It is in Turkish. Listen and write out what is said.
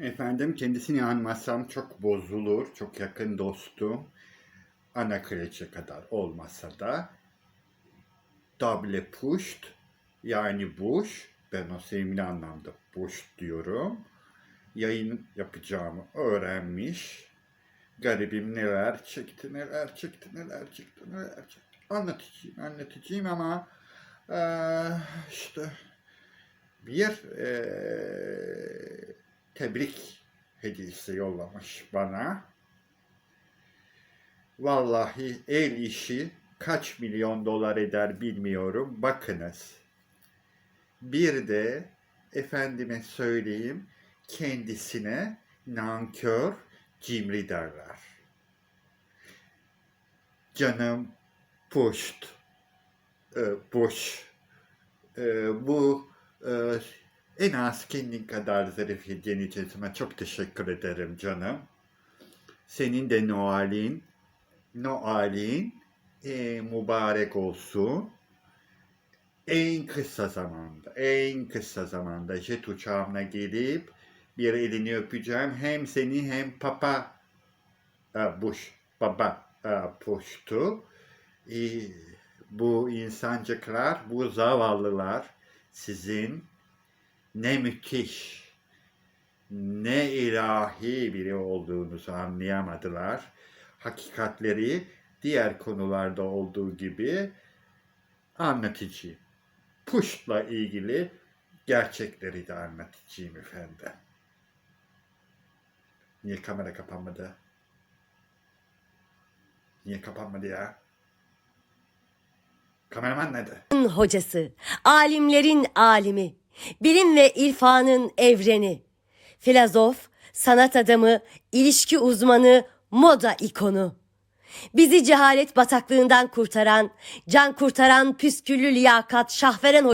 Efendim kendisini anmazsam çok bozulur. Çok yakın dostum. Ana kraliçe kadar olmasa da double pushed yani Bush ben o sevimli anlamda Bush diyorum. Yayın yapacağımı öğrenmiş. Garibim neler çekti, neler çekti, neler çekti, neler çekti. Anlatacağım, anlatacağım ama eee, işte bir eee, tebrik hediyesi yollamış bana. Vallahi el işi kaç milyon dolar eder bilmiyorum. Bakınız. Bir de efendime söyleyeyim kendisine nankör cimri derler. Canım pushed. e, Bush. E, bu en az kendin kadar zarif sana çok teşekkür ederim canım. Senin de Noel'in, Noel'in e, mübarek olsun. En kısa zamanda, en kısa zamanda jet uçağımla gelip bir elini öpeceğim. Hem seni hem papa e, Bush, baba e, Bush'tu. E, bu insancıklar, bu zavallılar sizin ne müthiş, ne ilahi biri olduğunuzu anlayamadılar. Hakikatleri diğer konularda olduğu gibi anlatıcı. Puşt'la ilgili gerçekleri de anlatacağım efendim. Niye kamera kapanmadı? Niye kapanmadı ya? Kameraman nerede? hocası, alimlerin alimi, bilim ve irfanın evreni, filozof, sanat adamı, ilişki uzmanı, moda ikonu. Bizi cehalet bataklığından kurtaran, can kurtaran püsküllü liyakat şahveren